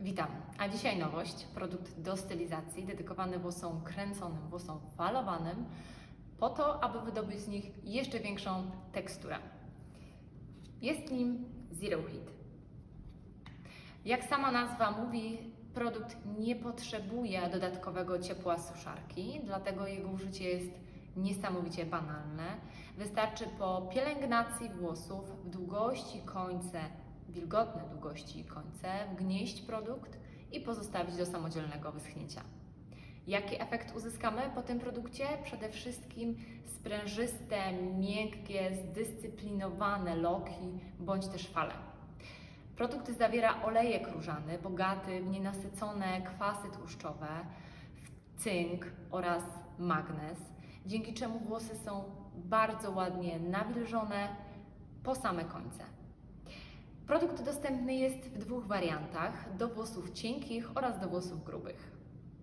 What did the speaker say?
Witam, a dzisiaj nowość, produkt do stylizacji dedykowany włosom kręconym, włosom falowanym, po to, aby wydobyć z nich jeszcze większą teksturę. Jest nim Zero Heat. Jak sama nazwa mówi, produkt nie potrzebuje dodatkowego ciepła suszarki, dlatego jego użycie jest niesamowicie banalne. Wystarczy po pielęgnacji włosów w długości końce, wilgotne długości końce, wgnieść produkt i pozostawić do samodzielnego wyschnięcia. Jaki efekt uzyskamy po tym produkcie? Przede wszystkim sprężyste, miękkie, zdyscyplinowane loki bądź też fale. Produkt zawiera olejek różany, bogaty w nienasycone kwasy tłuszczowe, w cynk oraz magnez, dzięki czemu włosy są bardzo ładnie nawilżone po same końce. Produkt dostępny jest w dwóch wariantach: do włosów cienkich oraz do włosów grubych.